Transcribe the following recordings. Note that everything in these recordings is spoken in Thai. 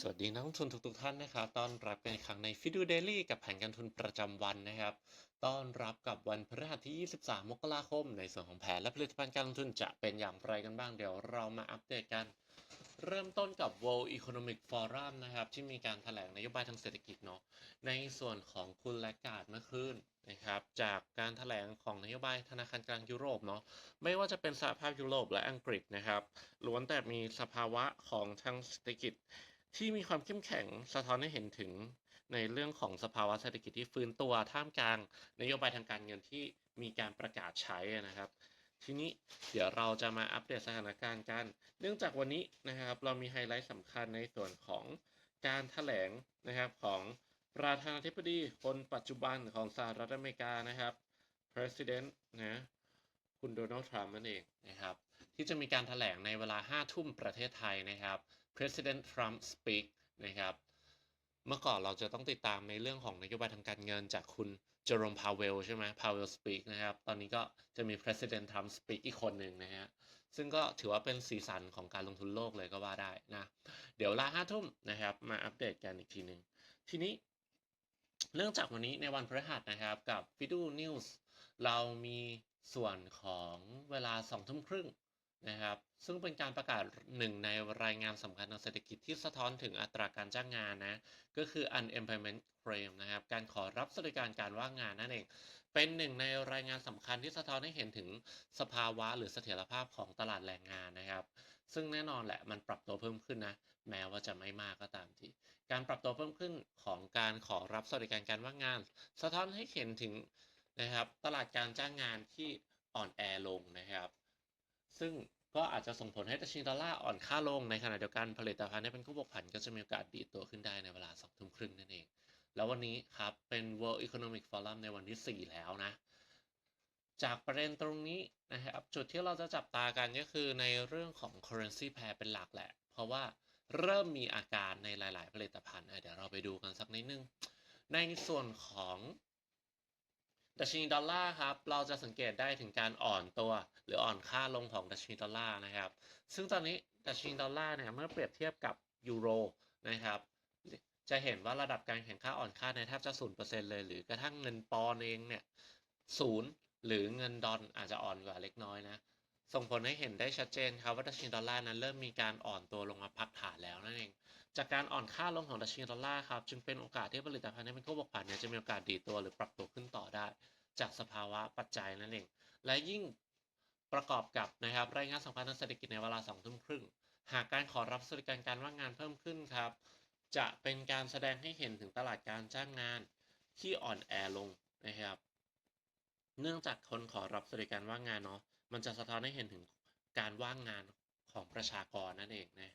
สวัสดีนักลงทุนทุกๆท่านนะครับต้อนรับกันอีกครั้งในฟิดูเดลี่กับแผนการทุนประจำวันนะครับ ต้อนรับกับวันพฤหัสที่ 23 มกราคม ในส่วนของแผนและผลิตภัณฑ์การลงทุนจะเป็นอย่างไรกันบ้าง เดี๋ยวเรามาอัปเดตกัน เริ่มต้นกับ World Economic Forum นะครับ ที่มีการแถลงนโยบายทางเศรษฐกิจเนาะ ในส่วนของคุณและกาดเมื่อคืนนะครับ จากการแถลงของนโยบายธนาคารกลางยุโรปเนาะ ไม่ว่าจะเป็นสหภาพยุโรปและอังกฤษนะครับ ล้วนแต่มีสภาวะของทางเศรษฐกิจ ที่มีความเข้มแข็งสะท้อนให้เห็นถึงในเรื่องของสภาวะเศรษฐกิจที่ฟื้นตัวท่ามกลาง นโยบายทางการเงินที่มีการประกาศใช้นะครับ ทีนี้เดี๋ยวเราจะมาอัปเดตสถานการณ์กัน เนื่องจากวันนี้นะครับ เรามีไฮไลท์สำคัญในส่วนของการถแถลงนะครับของประธานาธิบดีคนปัจจุบันของสหรัฐอเมริกานะครับ President นะคุณโดนัลด์ทรัมป์นั่นเองนะครับ ที่จะมีการถแถลงในเวลา 5 ทุ่มประเทศไทยนะครับ President Trump Speak นะครับ เมื่อก่อนเราจะต้องติดตามในเรื่องของนโยบายทางการเงินจากคุณเจอร์มพาวเวลใช่ไหมพาวเวลสปีกนะครับ ตอนนี้ก็จะมี President Trump Speak อีกคนหนึ่งนะฮะ ซึ่งก็ถือว่าเป็นสีสันของการลงทุนโลกเลยก็ว่าได้นะ เดี๋ยวลาห้าทุ่มนะครับ มาอัปเดตกันอีกทีหนึ่งทีนี้ เนื่องจากวันนี้ในวันพฤหัสนะครับกับ f i d u News เรามีส่วนของเวลาสองทุ่มครึ่ง นะครับ ซึ่งเป็นการประกาศหนึ่งในรายงานสำคัญทางเศรษฐกิจที่สะท้อนถึงอัตราการจ้างงานนะ ก็คือ unemployment claim นะครับ การขอรับสวัสดิการการว่างงานนั่นเอง เป็นหนึ่งในรายงานสำคัญที่สะท้อนให้เห็นถึงสภาวะหรือเสถียรภาพของตลาดแรงงานนะครับ ซึ่งแน่นอนแหละมันปรับตัวเพิ่มขึ้นนะ แม้ว่าจะไม่มากก็ตามที การปรับตัวเพิ่มขึ้นของการขอรับสวัสดิการการว่างงาน สะท้อนให้เห็นถึงนะครับ ตลาดการจ้างงานที่อ่อนแอลงนะครับ ซึ่ง ก็อาจจะส่งผลให้ดัชนีดอลลาร์อ่อนค่าลงในขณะเดียวกันผลิตภัณฑ์ที่เป็นคู่บวกผันก็จะมีโอกาสดีดตัวขึ้นได้ในเวลา2ทุ่มครึ่งนั่นเอง แล้ววันนี้ครับเป็น World Economic Forum ในวันที่ 4 แล้วนะ จากประเด็นตรงนี้นะครับจุดที่เราจะจับตากันก็คือในเรื่องของ currency pair เป็นหลักแหละ เพราะว่าเริ่มมีอาการในหลาย ๆ ผลิตภัณฑ์เดี๋ยวเราไปดูกันสักนิดนึง ในส่วนของ ดัชนีดอลลาร์ครับ เราจะสังเกตได้ถึงการอ่อนตัว หรืออ่อนค่าลงของดัชนีดอลลาร์นะครับ ซึ่งตอนนี้ดัชนีดอลลาร์เนี่ยเมื่อเปรียบเทียบกับยูโรนะครับ จะเห็นว่าระดับการแข่งค่าอ่อนค่าในแทบจะศูนย์เปอร์เซ็นต์เลย หรือกระทั่งเงินปอนเองเนี่ยศูนย์หรือเงินดอลอาจจะอ่อนกว่าเล็กน้อยนะส่งผลให้เห็นได้ชัดเจนครับว่าดัชนีดอลลาร์นั้นเริ่มมีการอ่อนตัวลงมาพักฐานแล้วนั่นเอง จากการอ่อนค่าลงของดัชนีดอลลาร์ครับจึงเป็นโอกาสที่ผลิตภัณฑ์ที่เป็นคู่บวกผันเนี่ยจะมีโอกาสดีตัวหรือปรับตัวขึ้นต่อได้ จากสภาวะปัจจัยนั่นเอง และยิ่งประกอบกับนะครับรายงานสำคัญทางเศรษฐกิจในเวลาสองทุ่มครึ่งหากการขอรับสวัสดิการการว่างงานเพิ่มขึ้นครับ จะเป็นการแสดงให้เห็นถึงตลาดการจ้างงานที่อ่อนแอลงนะครับ เนื่องจากคนขอรับสวัสดิการว่างงานเนาะมันจะสะท้อนให้เห็นถึงการว่างงานของประชากรนั่นเองนะ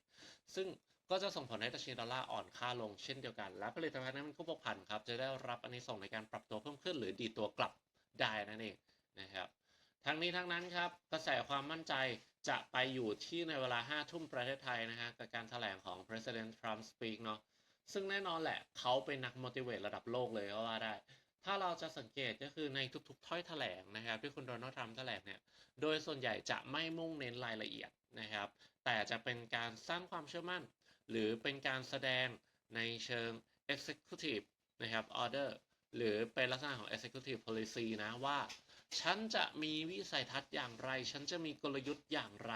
ซึ่ง ก็จะส่งผลให้ดัชนีดอลลาร์อ่อนค่าลงเช่นเดียวกัน และผลิตภัณฑ์นั้นเป็นคู่บวกผันครับจะได้รับอันนี้ส่งในการปรับตัวเพิ่มขึ้น หรือดีตัวกลับได้นั่นเองนะครับทั้งนี้ทั้งนั้นครับกระแสความมั่นใจจะไปอยู่ที่ในเวลา5ทุ่มประเทศไทยนะฮะกับการแถลงของ President Trump Speak เนาะซึ่งแน่นอนแหละเขาเป็นนัก motivate ระดับโลกเลยก็ว่าได้ ถ้าเราจะสังเกตก็คือในทุกๆ ถ้อยแถลงนะครับที่คุณโดนัลด์ทรัมป์แถลงเนี่ยโดยส่วนใหญ่จะไม่มุ่งเน้นรายละเอียดนะครับแต่จะเป็นการสร้างความเชื่อมั่น หรือเป็นการแสดงในเชิง executive นะครับ order หรือเป็นลักษณะของ executive policy นะว่า ฉันจะมีวิสัยทัศน์อย่างไร ฉันจะมีกลยุทธ์อย่างไร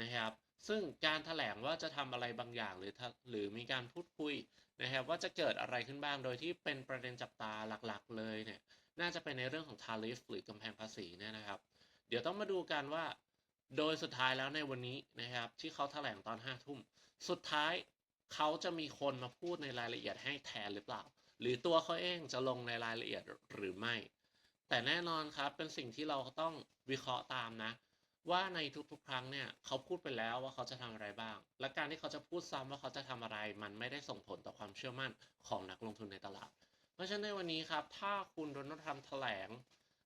นะครับ ซึ่งการถแถลงว่าจะทำอะไรบางอย่างหรือหรือมีการพูดคุยนะครับว่าจะเกิดอะไรขึ้นบ้างโดยที่เป็นประเด็นจับตาหลักๆ เลยเนี่ยน่าจะเป็นในเรื่องของ tariff หรือกำแพงภาษีเนี่ยนะครับ เดี๋ยวต้องมาดูกันว่า โดยสุดท้ายแล้วในวันนี้นะครับ ที่เขาแถลงตอนห้าทุ่ม สุดท้ายเขาจะมีคนมาพูดในรายละเอียดให้แทนหรือเปล่า หรือตัวเขาเองจะลงในรายละเอียดหรือไม่ แต่แน่นอนครับเป็นสิ่งที่เราต้องวิเคราะห์ตามนะ ว่าในทุกๆ ครั้งเนี่ยเขาพูดไปแล้วว่าเขาจะทำอะไรบ้าง และการที่เขาจะพูดซ้ำว่าเขาจะทำอะไร มันไม่ได้ส่งผลต่อความเชื่อมั่นของนักลงทุนในตลาด เพราะฉะนั้นในวันนี้ครับ ถ้าคุณโดนัลด์ทรัมป์แถลง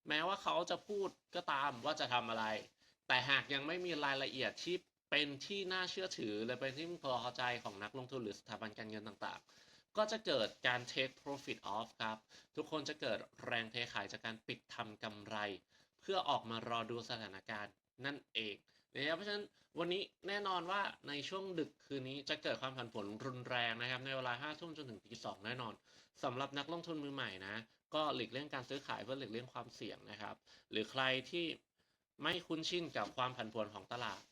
แม้ว่าเขาจะพูดก็ตามว่าจะทำอะไร แต่หากยังไม่มีรายละเอียดที่เป็นที่น่าเชื่อถือหรือเป็นที่พอใจของนักลงทุนหรือสถาบันการเงินต่างๆ ก็จะเกิดการ take profit off ครับ ทุกคนจะเกิดแรงเทขายจากการปิดทำกำไร เพื่อออกมารอดูสถานการณ์นั่นเองนะครับเพราะฉะนั้นวันนี้แน่นอนว่าในช่วงดึกคืนนี้จะเกิดความผันผวนรุนแรงนะครับ ในเวลา5ทุ่มจนถึงตีสองแน่นอนสำหรับนักลงทุนมือใหม่นะ ก็หลีกเลี่ยงการซื้อขายเพื่อหลีกเลี่ยงความเสี่ยงนะครับ หรือใครที่ ไม่คุ้นชินกับความผันผวนของตลาด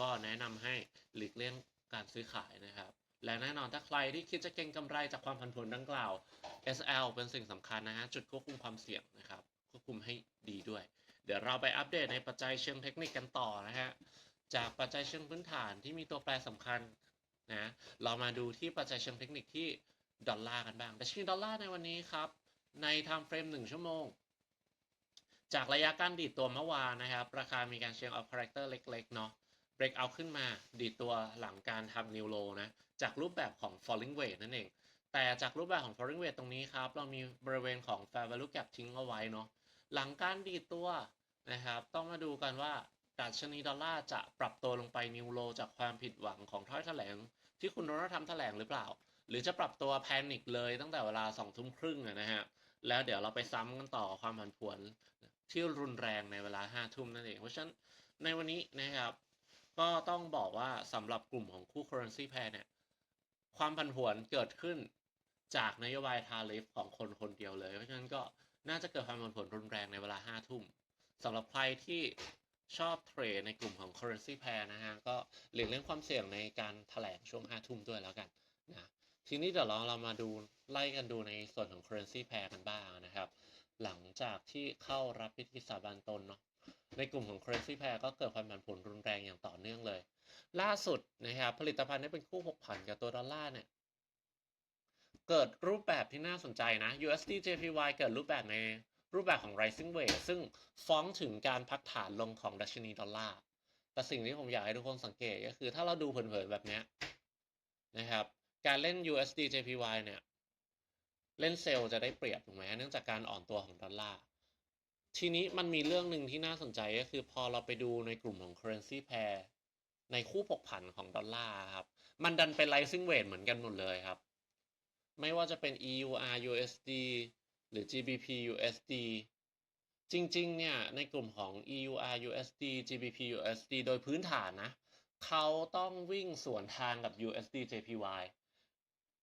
ก็แนะนำให้หลีกเลี่ยงการซื้อขายนะครับ และแน่นอนถ้าใครที่คิดจะเก็งกำไรจากความผันผวนดังกล่าว SL เป็นสิ่งสำคัญนะฮะจุดควบคุมความเสี่ยงนะครับควบคุมให้ดีด้วย เดี๋ยวเราไปอัปเดตในปัจจัยเชิงเทคนิคกันต่อนะฮะจากปัจจัยเชิงพื้นฐานที่มีตัวแปรสำคัญนะเรามาดูที่ปัจจัยเชิงเทคนิคที่ดอลลาร์กันบ้างดัชนีดอลลาร์ในวันนี้ครับใน time frame 1ชั่วโมง จากระยะการดีดตัวเมื่อวานนะครับ ราคามีการเชิงออฟคาแรคเตอร์เล็กๆเนาะ break out ขึ้นมาดีดตัวหลังการทำ new low นะ จากรูปแบบของ falling wedge นั่นเอง แต่จากรูปแบบของ falling wedge ตรงนี้ครับ เรามีบริเวณของ fair value gap ทิ้งเอาไว้เนาะหลังการดีดตัวนะครับ ต้องมาดูกันว่าดัชนีดอลลาร์จะปรับตัวลงไป new low จากความผิดหวังของถ้อยแถลง ที่คุณโดนัลด์ทรัมป์แถลงหรือเปล่า หรือจะปรับตัวแพนิคเลยตั้งแต่เวลา2ทุ่มครึ่งนะฮะแล้วเดี๋ยวเราไปซ้ำกันต่อความผันผวน ที่รุนแรงในเวลาห้าทุ่มนั่นเอง เพราะฉะนั้นในวันนี้นะครับ ก็ต้องบอกว่าสำหรับกลุ่มของคู่ currency pair เนี่ย ความผันผวนเกิดขึ้นจากนโยบายทาริฟของคนคนเดียวเลย เพราะฉะนั้นก็น่าจะเกิดความผันผวนรุนแรงในเวลาห้าทุ่มสำหรับใครที่ชอบเทรดในกลุ่มของ currency pair นะฮะ ก็หลีกเลี่ยงความเสี่ยงในการแถลงช่วงห้าทุ่มด้วยแล้วกันนะทีนี้เดี๋ยวเราเรามาดูไล่กันดูในส่วนของ currency pair กันบ้างนะครับ หลังจากที่เข้ารับพิธีสาบานตนเนาะในกลุ่มของ currency pair ก็เกิดความผันผวนรุนแรงอย่างต่อเนื่องเลย ล่าสุดนะครับผลิตภัณฑ์ที่เป็นคู่ผกผันกับตัวดอลลาร์เนี่ยเกิดรูปแบบที่น่าสนใจนะ USD JPY เกิดรูปแบบในรูปแบบของ rising wave ซึ่งฟ้องถึงการพักฐานลงของดัชนีดอลลาร์ แต่สิ่งที่ผมอยากให้ทุกคนสังเกตก็คือถ้าเราดูเผินๆแบบนี้นะครับ การเล่น USD JPY เนี่ย เล่นเซลล์จะได้เปรียบถูกไหมเนื่องจากการอ่อนตัวของดอลลาร์ทีนี้มันมีเรื่องหนึ่งที่น่าสนใจก็คือพอเราไปดูในกลุ่มของ currency pair ในคู่ผกผันของดอลลาร์ครับ มันดันเป็น rising w e i g h เหมือนกันหมดเลยครับ ไม่ว่าจะเป็น EUR USD หรือ GBP USD จริงๆ เนี่ย ในกลุ่มของ EUR USD GBP USD โดยพื้นฐานนะ เขาต้องวิ่งสวนทางกับ USD JPY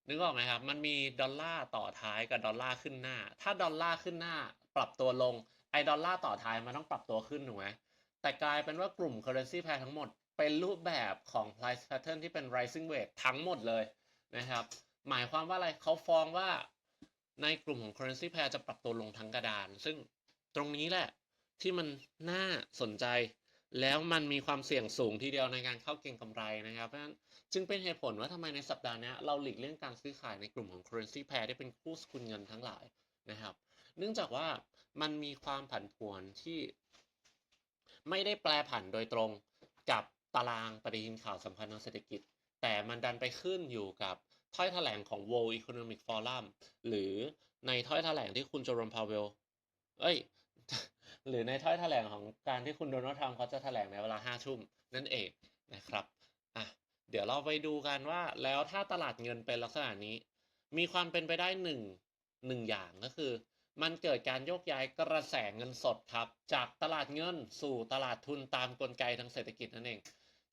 นึกออกไหมครับ มันมีดอลลาร์ต่อท้ายกับดอลลาร์ขึ้นหน้า ถ้าดอลลาร์ขึ้นหน้า ปรับตัวลง ไอ้ดอลลาร์ต่อท้ายมันต้องปรับตัวขึ้นถูกไหมแต่กลายเป็นว่ากลุ่ม currency pair ทั้งหมด เป็นรูปแบบของ price pattern ที่เป็น rising weight ทั้งหมดเลยนะครับ หมายความว่าอะไรเขาฟ้องว่าในกลุ่มของ currency pair จะปรับตัวลงทั้งกระดาน ซึ่งตรงนี้แหละที่มันน่าสนใจ แล้วมันมีความเสี่ยงสูงทีเดียวในการเข้าเก็งกำไรนะครับเพราะฉะนั้นจึงเป็นเหตุผลว่าทำไมในสัปดาห์นี้เราหลีกเลี่ยงการซื้อขายในกลุ่มของ currency pair ที่เป็นคู่สกุลเงินทั้งหลายนะครับ เนื่องจากว่ามันมีความผันผวนที่ไม่ได้แปลผันโดยตรงกับตารางปฏิทินข่าวสัมพันธ์ทางเศรษฐกิจ แต่มันดันไปขึ้นอยู่กับถ้อยแถลงของ World Economic Forum หรือในถ้อยแถลงที่คุณโจรมพาวเวล เอ้ย หรือในถ้อยแถลงของการที่คุณโดนัลด์ทรัมป์เขาจะแถลงในเวลาห้าทุ่มนั่นเองนะครับอะเดี๋ยวเราไปดูกันว่าแล้วถ้าตลาดเงินเป็นลักษณะนี้ มีความเป็นไปได้หนึ่งหนึ่งอย่างก็คือ มันเกิดการโยกย้ายกระแสเงินสดครับจากตลาดเงินสู่ตลาดทุนตามกลไกทางเศรษฐกิจนั่นเอง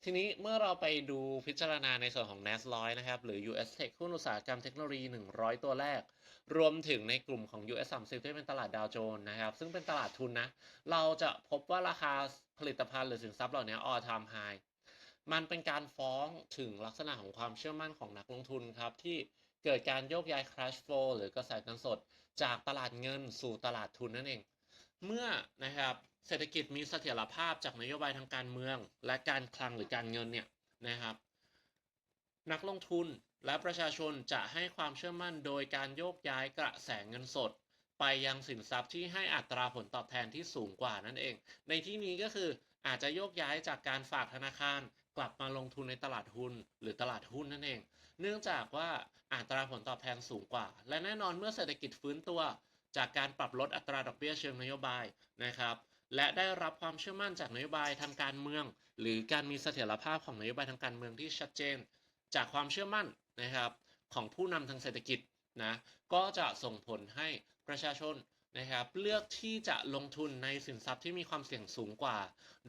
ทีนี้เมื่อเราไปดูพิจารณาในส่วนของ NASDAQ นะครับ หรือ US Tech หุ้นอุตสาหกรรมเทคโนโลยี 100 ตัวแรก รวมถึงในกลุ่มของ US 30ที่เป็นตลาดดาวโจนส์นะครับ ซึ่งเป็นตลาดทุนนะ เราจะพบว่าราคาผลิตภัณฑ์หรือสินทรัพย์เหล่านี้ all time high มันเป็นการฟ้องถึงลักษณะของความเชื่อมั่นของนักลงทุนครับ ที่เกิดการโยกย้าย cash flow หรือกระแสเงินสด จากตลาดเงินสู่ตลาดทุนนั่นเอง เมื่อนะครับเศรษฐกิจมีเสถียรภาพจากนโยบายทางการเมือง และการคลังหรือการเงินเนี่ยนะครับ นักลงทุน และประชาชนจะให้ความเชื่อมั่นโดยการโยกย้ายกระแสเงินสด ไปยังสินทรัพย์ที่ให้อัตราผลตอบแทนที่สูงกว่านั่นเอง ในที่นี้ก็คืออาจจะโยกย้ายจากการฝากธนาคารกลับมาลงทุนในตลาดหุ้นหรือตลาดหุ้นนั่นเอง เนื่องจากว่าอัตราผลตอบแทนสูงกว่า และแน่นอนเมื่อเศรษฐกิจฟื้นตัว จากการปรับลดอัตราดอกเบี้ยเชิงนโยบายนะครับ และได้รับความเชื่อมั่นจากนโยบายทางการเมือง หรือการมีเสถียรภาพของนโยบายทางการเมืองที่ชัดเจน จากความเชื่อมั่น นะครับของผู้นำทางเศรษฐกิจนะก็จะส่งผลให้ประชาชนนะครับเลือกที่จะลงทุนในสินทรัพย์ที่มีความเสี่ยงสูงกว่า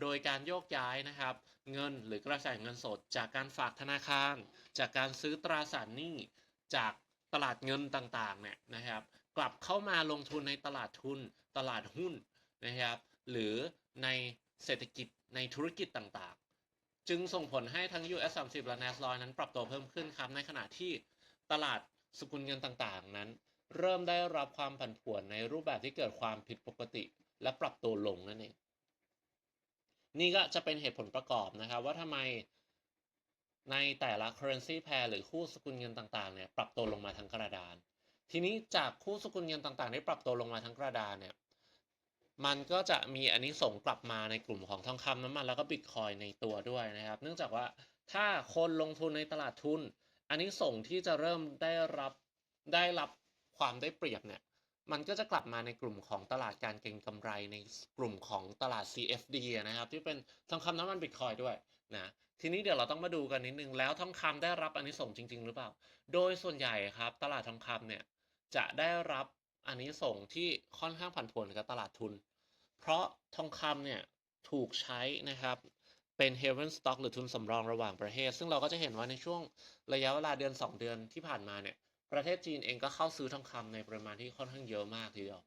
โดยการโยกย้ายนะครับ เงินหรือกระแสเงินสด จากการฝากธนาคาร จากการซื้อตราสารหนี้จากตลาดเงินต่างๆเนี่ยนะครับ กลับเข้ามาลงทุนในตลาดทุน ตลาดหุ้นนะครับ หรือในเศรษฐกิจในธุรกิจต่างๆ จึงส่งผลให้ทั้ง US 30และ NASDAQ นั้นปรับตัวเพิ่มขึ้นครับ ในขณะที่ตลาดสกุลเงินต่างๆ นั้น เริ่มได้รับความผันผวนในรูปแบบที่เกิดความผิดปกติ และปรับตัวลงนั่นเอง นี่ก็จะเป็นเหตุผลประกอบนะครับ ว่าทำไมในแต่ละ currency pair หรือคู่สกุลเงินต่างๆ เนี่ยปรับตัวลงมาทั้งกระดาน ทีนี้จากคู่สกุลเงินต่างๆ ที่ปรับตัวลงมาทั้งกระดานเนี่ย มันก็จะมีอันนี้ส่งกลับมาในกลุ่มของทองคำน้ำมันแล้วก็บิตคอยในตัวด้วยนะครับ เนื่องจากว่าถ้าคนลงทุนในตลาดทุน อันนี้ส่งที่จะเริ่มได้รับได้รับความได้เปรียบเนี่ยมันก็จะกลับมาในกลุ่มของตลาดการเก็งกำไรในกลุ่มของตลาด CFD นะครับ ที่เป็นทองคำน้ำมันบิตคอยด้วยนะทีนี้เดี๋ยวเราต้องมาดูกันนิดนึงแล้วทองคำได้รับอันนี้ส่งจริง ๆ หรือเปล่า โดยส่วนใหญ่ครับ ตลาดทองคำเนี่ยจะได้รับ อันนี้ส่งที่ค่อนข้างผันผวนกับตลาดทุน เพราะทองคำเนี่ยถูกใช้นะครับเป็น haven stock หรือทุนสำรองระหว่างประเทศ ซึ่งเราก็จะเห็นว่าในช่วงระยะเวลาเดือน 2 เดือนที่ผ่านมาเนี่ยประเทศจีนเองก็เข้าซื้อทองคำในปริมาณที่ค่อนข้างเยอะมากทีเดียว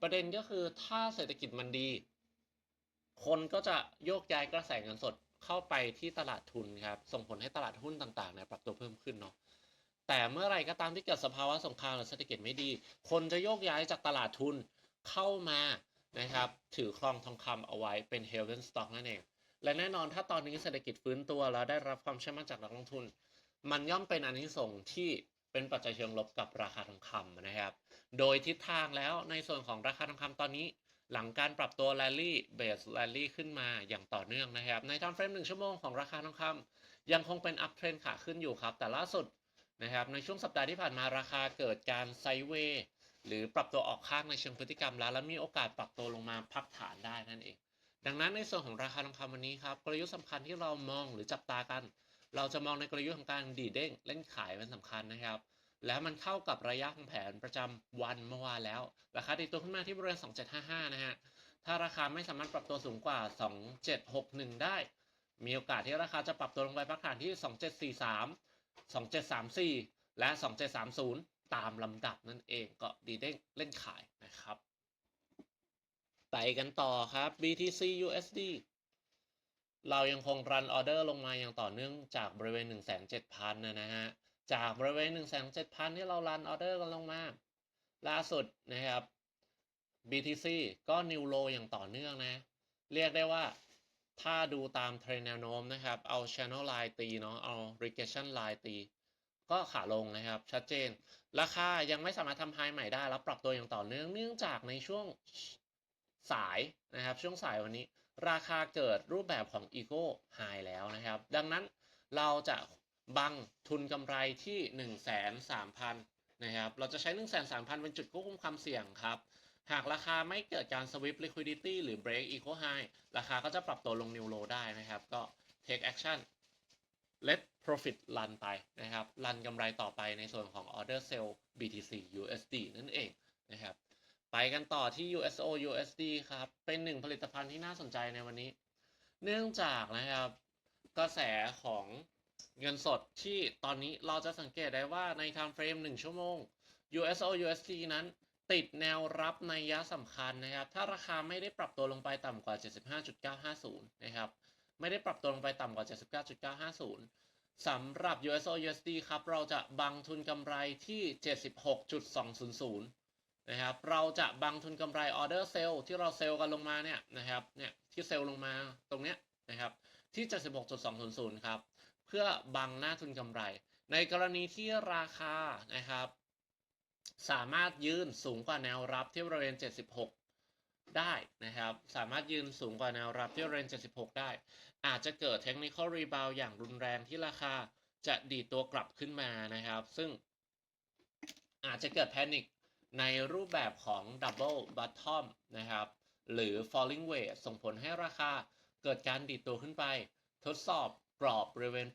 ประเด็นก็คือถ้าเศรษฐกิจมันดี คนก็จะโยกย้ายกระแสเงินสดเข้าไปที่ตลาดทุนครับ ส่งผลให้ตลาดหุ้นต่างๆเนี่ยปรับตัวเพิ่มขึ้นเนาะ แต่เมื่อไรก็ตามที่เกิดสภาวะสงครามหรือเศรษฐกิจไม่ดี คนจะโยกย้ายจากตลาดทุนเข้ามานะครับถือครองทองคำเอาไว้เป็น haven stock นั่นเอง และแน่นอนถ้าตอนนี้เศรษฐกิจฟื้นตัวแล้วได้รับความเชื่อมั่นจากนักลงทุน มันย่อมเป็นอันนี้ส่งที่เป็นปัจจัยเชิงลบกับราคาทองคำนะครับ โดยทิศทางแล้วในส่วนของราคาทองคำตอนนี้ หลังการปรับตัว rally base rally ขึ้นมาอย่างต่อเนื่องนะครับ ใน time frame 1ชั่วโมงของราคาทองคำยังคงเป็น up trend ขาขึ้นอยู่ครับ แต่ล่าสุด นะครับในช่วงสัปดาห์ที่ผ่านมาราคาเกิดการไซเวย์หรือปรับตัวออกข้างในเชิงพฤติกรรมแล้วและมีโอกาสปรับตัวลงมาพักฐานได้นั่นเอง ดังนั้นในส่วนของราคาทองคำวันนี้ครับกลยุทธ์สำคัญที่เรามองหรือจับตากัน เราจะมองในกลยุทธ์ของการดีเด้งเล่นขายเป็นสำคัญนะครับ แล้วมันเข้ากับระยะของแผนประจำวันเมื่อวานแล้วราคาตีตัวขึ้นมาที่บริเวณ 2755 นะฮะถ้าราคาไม่สามารถปรับตัวสูงกว่า 2761 ได้ มีโอกาสที่ราคาจะปรับตัวลงไปพักฐานที่ 2743 2734 และ 2730 ตามลำดับนั่นเองก็ดีเด้งเล่นขายนะครับไปกันต่อครับ BTC USD เรายังคงรันออเดอร์ลงมาอย่างต่อเนื่องจากบริเวณ 1 7 0 0 0นะนะฮะ จากบริเวณ 1 7 0 0 0 ที่เรารันออเดอร์กันลงมา ล่าสุดนะครับ BTC ก็นิวโลอย่างต่อเนื่องนะ เรียกได้ว่า ถ้าดูตามเทรนแนวโน้มนะครับ เอา Channel Line ตีเนาะเอา Regression Line ตี ก็ขาลงนะครับ ชัดเจน ราคายังไม่สามารถทำไฮใหม่ได้ แล้วปรับตัวอย่างต่อเนื่องเนื่องจากในช่วงสายนะครับ ช่วงสายวันนี้ ราคาเกิดรูปแบบของ Eco High แล้วนะครับ ดังนั้นเราจะบังทุนกำไรที่ 1 3 0 0 0 0นะครับ เราจะใช้ 1 3 0 0 0 0 เป็นจุดควบคุมความเสี่ยงครับ หากราคาไม่เกิดการ sweep liquidity หรือ break equal high ราคาก็จะปรับตัวลง new low ได้นะครับ ก็ take action let profit run ไปนะครับ รันกำไรต่อไปในส่วนของ order sell BTC USD นั่นเองนะครับ ไปกันต่อที่ USO USD ครับ เป็นหนึ่งผลิตภัณฑ์ที่น่าสนใจในวันนี้ เนื่องจากนะครับ กระแสของเงินสดที่ตอนนี้เราจะสังเกตได้ว่าใน time frame 1 ชั่วโมง USO USD นั้น ติดแนวรับในยะสำคัญนะครับ ถ้าราคาไม่ได้ปรับตัวลงไปต่ำกว่า 75.950 นะครับ ไม่ได้ปรับตัวลงไปต่ำกว่า 79.950 สำหรับ USO USD ครับ เราจะบังทุนกำไรที่ 76.200 นะครับ เราจะบังทุนกำไรออเดอร์เซลที่เราเซลกันลงมาเนี่ยนะครับ เนี่ยที่เซลลงมาตรงเนี้ยนะครับ ที่ 76.200 ครับ เพื่อบังหน้าทุนกำไร ในกรณีที่ราคานะครับ สามารถยืนสูงกว่าแนวรับที่บริเวณ 76 ได้นะครับ สามารถยืนสูงกว่าแนวรับที่บริเวณ 76 ได้ อาจจะเกิด technical rebound อย่างรุนแรงที่ราคาจะดีตัวกลับขึ้นมานะครับ ซึ่งอาจจะเกิด panic ในรูปแบบของ double bottom นะครับ หรือ falling wedge ส่งผลให้ราคาเกิดการดีดตัวขึ้นไป ทดสอบกรอบบริเวณ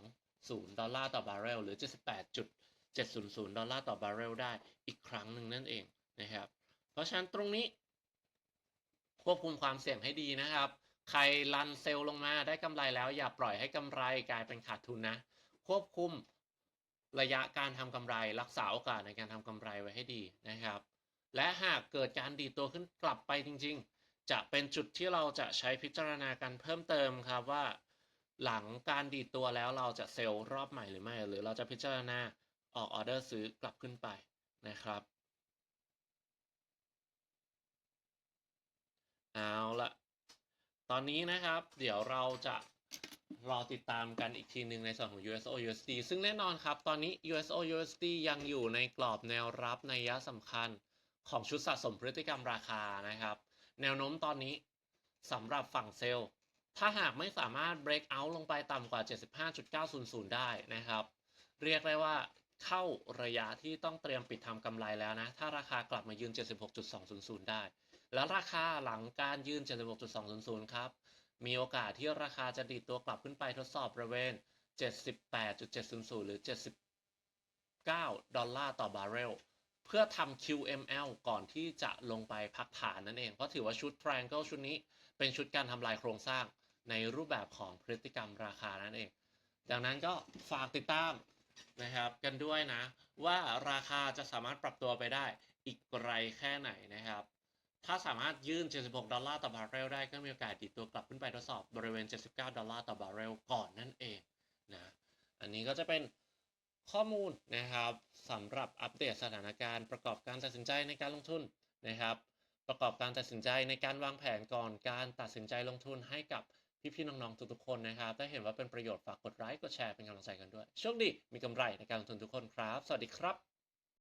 80.20 ดอลลาร์ต่อบาร์เรล หรือ 78. 700 ดอลลาร์ต่อบาร์เรลได้อีกครั้งหนึ่งนั่นเองนะครับ เพราะฉะนั้นตรงนี้ ควบคุมความเสี่ยงให้ดีนะครับ ใครรันเซลลงมาได้กำไรแล้ว อย่าปล่อยให้กำไรกลายเป็นขาดทุนนะ ควบคุมระยะการทำกำไร รักษาโอกาสในการทำกำไรไว้ให้ดีนะครับ และหากเกิดการดีตัวขึ้นกลับไปจริง ๆ จะเป็นจุดที่เราจะใช้พิจารณากันเพิ่มเติมครับว่าหลังการดีดตัวแล้วเราจะเซลล์รอบใหม่หรือไม่ หรือเราจะพิจารณา ออกออเดอร์ซื้อกลับขึ้นไปนะครับเอาละตอนนี้นะครับ เดี๋ยวเราจะรอติดตามกันอีกทีหนึ่งในส่วนของ USO USD ซึ่งแน่นอนครับ ตอนนี้ USO USD ยังอยู่ในกรอบแนวรับในยะสำคัญของชุดสะสมพฤติกรรมราคานะครับ แนวโน้มตอนนี้สำหรับฝั่งเซลล์ ถ้าหากไม่สามารถ break out ลงไปต่ำกว่า 75.900 ได้นะครับ เรียกได้ว่า เข้าระยะที่ต้องเตรียมปิดทำกำไรแล้วนะ ถ้าราคากลับมายืน 76.200 ได้ แล้วราคาหลังการยืน 76.200 ครับ มีโอกาสที่ราคาจะดีดตัวกลับขึ้นไปทดสอบบริเวณ 78.700 หรือ 79 ดอลลาร์ต่อบาร์เรล เพื่อทำ QML ก่อนที่จะลงไปพักฐานนั่นเอง เพราะถือว่าชุด Triangle ชุดนี้เป็นชุดการทำลายโครงสร้างในรูปแบบของพฤติกรรมราคานั่นเอง ดังนั้นก็ฝากติดตาม นะครับกันด้วยนะ ว่าราคาจะสามารถปรับตัวไปได้อีกไกลแค่ไหนนะครับ ถ้าสามารถยื่น 76 ดอลลาร์ต่อบาร์เรลได้ก็มีโอกาสดีดตัวกลับขึ้นไปทดสอบบริเวณ 79 ดอลลาร์ต่อบาร์เรลก่อนนั่นเองนะอันนี้ก็จะเป็นข้อมูลนะครับสำหรับอัปเดตสถานการณ์ประกอบการตัดสินใจในการลงทุนนะครับ ประกอบการตัดสินใจในการวางแผนก่อนการตัดสินใจลงทุนให้กับ พี่ๆน้องๆทุกๆคนนะครับ ถ้าเห็นว่าเป็นประโยชน์ฝากกดไลค์กดแชร์เป็นกำลังใจกันด้วยโชคดีมีกำไรในการลงทุนทุกคนครับ สวัสดีครับ